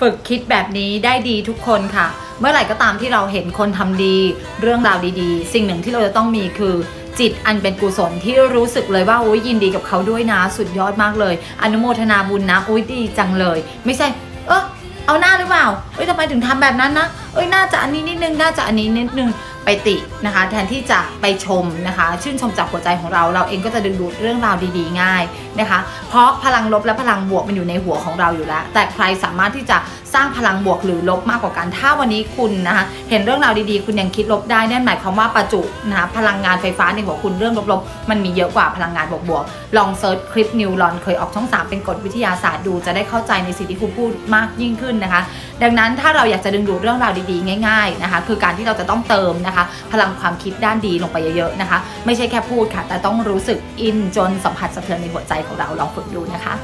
ฝึกคิดแบบนี้ได้ดีทุกคนค่ะ เมื่อไหร่ก็ตามที่เราเห็นคนทำดี เรื่องราวดีๆ สิ่งหนึ่งที่เราจะต้องมีคือจิตอันเป็นกุศลที่รู้สึกเลยว่าอุ้ยยินดีกับเขาด้วยนะ สุดยอดมากเลย อนุโมทนาบุญนะอุ้ยดีจังเลย ไม่ใช่ เออเอาหน้าหรือเปล่าเอ้ยทำไมถึงทำแบบนั้นนะเอ้ยน่าจะอันนี้นิดนึงน่าจะอันนี้นิดนึงไปตินะคะ แทนที่จะไปชมนะคะ ชื่นชมจากหัวใจของเราเราเองก็จะดึงดูดเรื่องราวดีๆ ง่ายนะคะ เพราะพลังลบและพลังบวกมันอยู่ในหัวของเราอยู่แล้ว แต่ใครสามารถที่จะสร้างพลังบวกหรือลบมากกว่ากันถ้าวันนี้คุณนะคะเห็นเรื่องราวดีๆ คุณยังคิดลบได้นั่นหมายความว่าประจุนะคะพลังงานไฟฟ้าในหัวคุณเรื่องลบๆ มันมีเยอะกว่าพลังงานบวกๆลองเซิร์ชคลิปนิวรอนเคยออกช่อง 3 เป็นกฎวิทยาศาสตร์ดู จะได้เข้าใจในสิ่งที่คุณพูดมากยิ่งขึ้นนะคะ ดังนั้นถ้าเราอยากจะดึงดูดเรื่องราวดีๆ ง่ายๆนะคะคือการที่เราจะต้องเติมนะคะ พลังความคิดด้านดีลงไปเยอะๆนะคะ ไม่ใช่แค่พูดค่ะ แต่ต้องรู้สึกอินจนสัมผัสสะเทือนในหัวใจของเราลองฝึกดูนะคะ